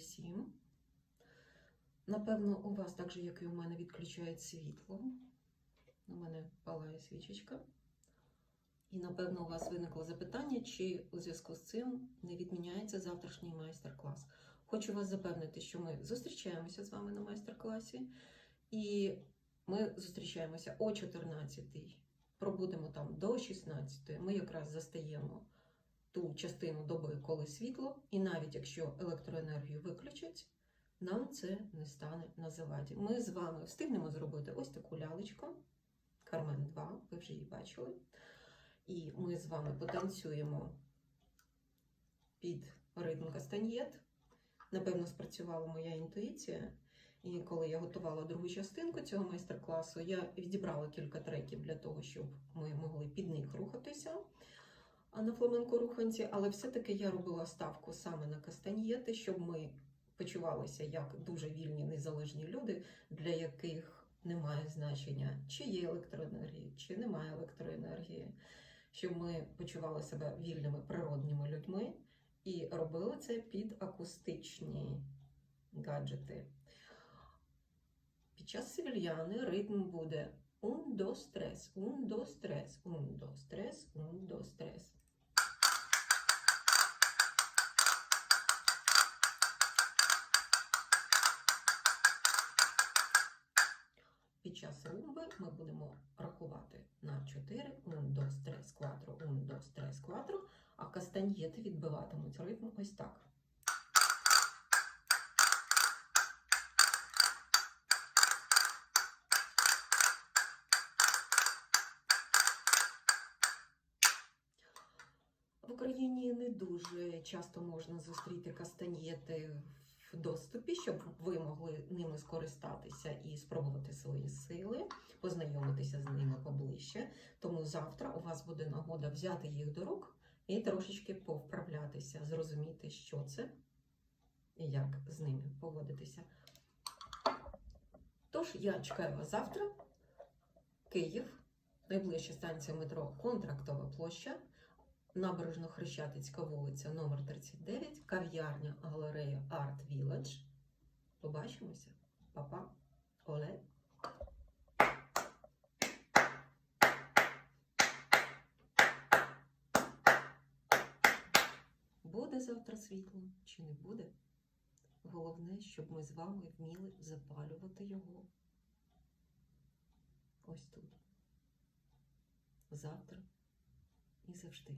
всім. Напевно, у вас, так же, як і у мене, відключають світло. У мене палає свічечка. І, напевно, у вас виникло запитання, чи у зв'язку з цим не відміняється завтрашній майстер-клас. Хочу вас запевнити, що ми зустрічаємося з вами на майстер-класі, і ми зустрічаємося о 14-й, пробудемо там до 16-ї. Ми якраз застаємо ту частину доби, коли світло, і навіть якщо електроенергію виключать, нам це не стане на заваді. Ми з вами встигнемо зробити ось таку лялечку. Кармен 2, ви вже її бачили. І ми з вами потанцюємо під ритм кастаньєт. Напевно, спрацювала моя інтуїція. І коли я готувала другу частинку цього майстер-класу, я відібрала кілька треків для того, щоб ми могли під них рухатися на фламенко руханці, але все-таки я робила ставку саме на кастаньєти, щоб ми почувалися як дуже вільні незалежні люди, для яких немає значення, чи є електроенергія, чи немає електроенергії, щоб ми почували себе вільними природніми людьми і робили це під акустичні гаджети. Під час севільяни ритм буде un, dos, tres, un, dos, tres, un, dos, tres, un, dos, tres. Під час румби ми будемо рахувати на 4, 1, 2, 3, 4, 1, 2, 3, 4, а кастаньєти відбиватимуть ритм ось так. Україні не дуже часто можна зустріти кастаньєти в доступі, щоб ви могли ними скористатися і спробувати свої сили, познайомитися з ними поближче. Тому завтра у вас буде нагода взяти їх до рук і трошечки повправлятися, зрозуміти, що це і як з ними поводитися. Тож я чекаю вас завтра. Київ, найближча станція метро Контрактова площа. Набережно-Хрещатицька вулиця номер 39 кав'ярня галерея Art Village. Побачимося. Па-па. Оле. Буде завтра світло чи не буде? Головне, щоб ми з вами вміли запалювати його. Ось тут. Завтра і завжди.